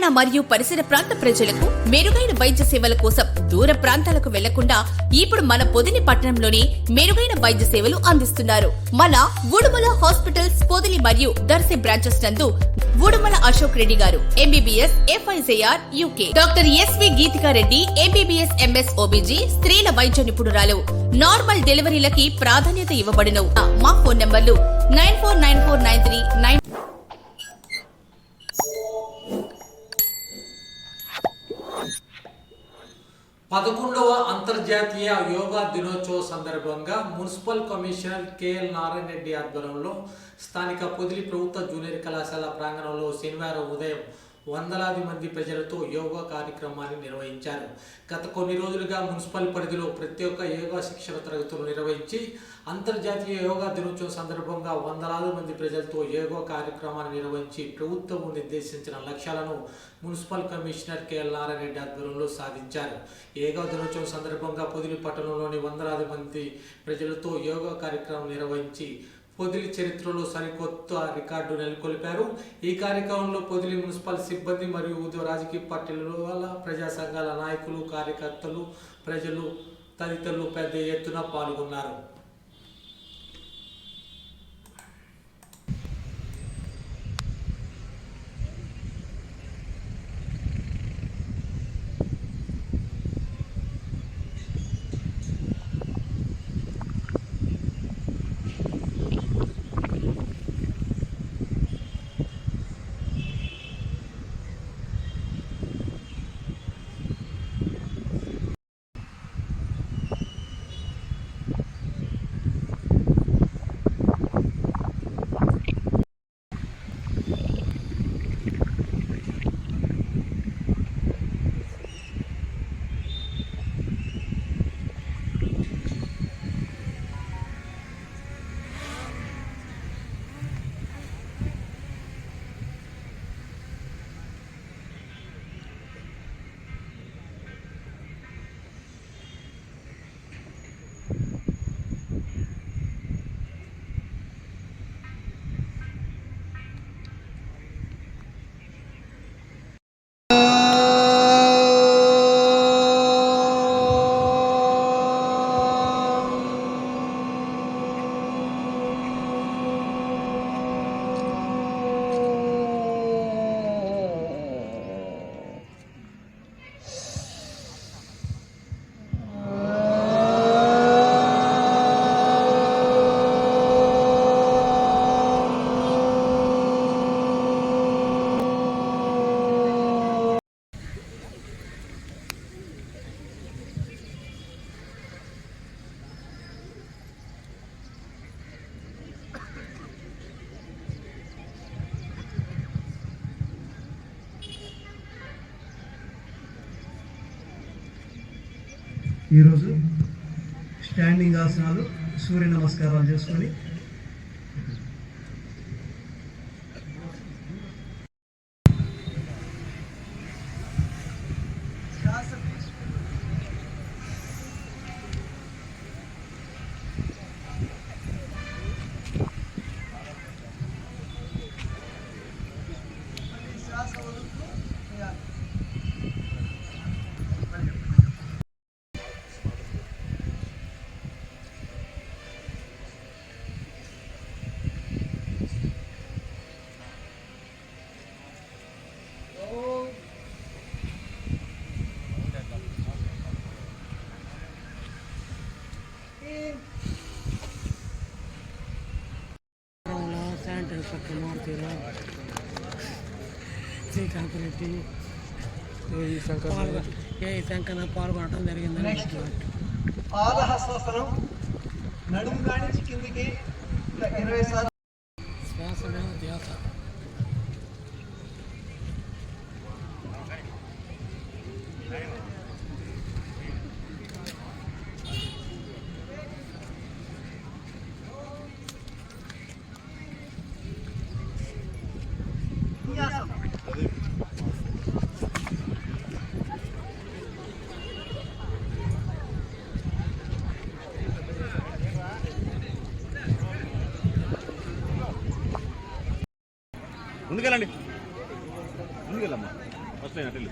తెలంగాణ మరియు పరిసర ప్రాంత ప్రజలకు మెరుగైన వైద్య సేవల కోసం దూర ప్రాంతాలకు వెళ్ళకుండా ఇప్పుడు మన పొదిలి పట్టణంలోని మెరుగైన వైద్య సేవలు అందిస్తున్నారు. మన ఉడుమల హాస్పిటల్స్ పొదిలి మరియు దర్శి బ్రాంచెస్ నందు Udumala Ashok Reddy garu MBBS FIJR UK doctor SV Geethika Reddy MBBS MS OBG స్త్రీల వైద్య నిపుణురాలు. నార్మల్ డెలివరీలకి ప్రాధాన్యత ఇవ్వబడును మా ఫోన్ నంబర్లు nine four nine four nine three nine పదకొండవ అంతర్జాతీయ యోగా దినోత్సవ సందర్భంగా municipal commissioner KL Narayana Reddy ఆధ్వర్యంలో స్థానిక పొదిలి ప్రభుత్వ జూనియర్ కళాశాల ప్రాంగణంలో శనివారం ఉదయం వందలాది మంది ప్రజలతో యోగా కార్యక్రమాన్ని నిర్వహించారు. గత కొన్ని రోజులుగా మున్సిపల్ పరిధిలో ప్రతి ఒక్క యోగా శిక్షణ తరగతులు నిర్వహించి అంతర్జాతీయ యోగా దినోత్సవం సందర్భంగా వందలాది మంది ప్రజలతో యోగా కార్యక్రమాన్ని నిర్వహించి ప్రభుత్వం నిర్దేశించిన లక్ష్యాలను municipal commissioner KL Narayana Reddy ఆధ్వర్యంలో సాధించారు. యోగా దినోత్సవం సందర్భంగా పొదిలి పట్టణంలోని వందలాది మంది ప్రజలతో యోగా కార్యక్రమం నిర్వహించి పొదిలి చరిత్రలో సరికొత్త రికార్డు నెలకొల్పారు. ఈ కార్యక్రమంలో పొదిలి మున్సిపల్ సిబ్బంది మరియు వివిధ రాజకీయ పార్టీల ప్రజా సంఘాల నాయకులు కార్యకర్తలు ప్రజలు తదితరులు పెద్ద ఎత్తున పాల్గొన్నారు. ఈరోజు స్టాండింగ్ ఆసనాలు సూర్య నమస్కారాలు చేసుకొని మారుతీరా? శ్రీకాంత్ రెడ్డి ఏ శంకర పాల్గొనడం జరిగిందని నెక్స్ట్ పాదహస్తాసనం నడుము కానించి కిందికి ఇట్లా ఇరవై సార్లు. శ్వాస ధ్యాస. ముందుకెళ్ళండి. ముందుకెళ్ళమ్మా. ఫస్ట్ నేను ఫస్ట్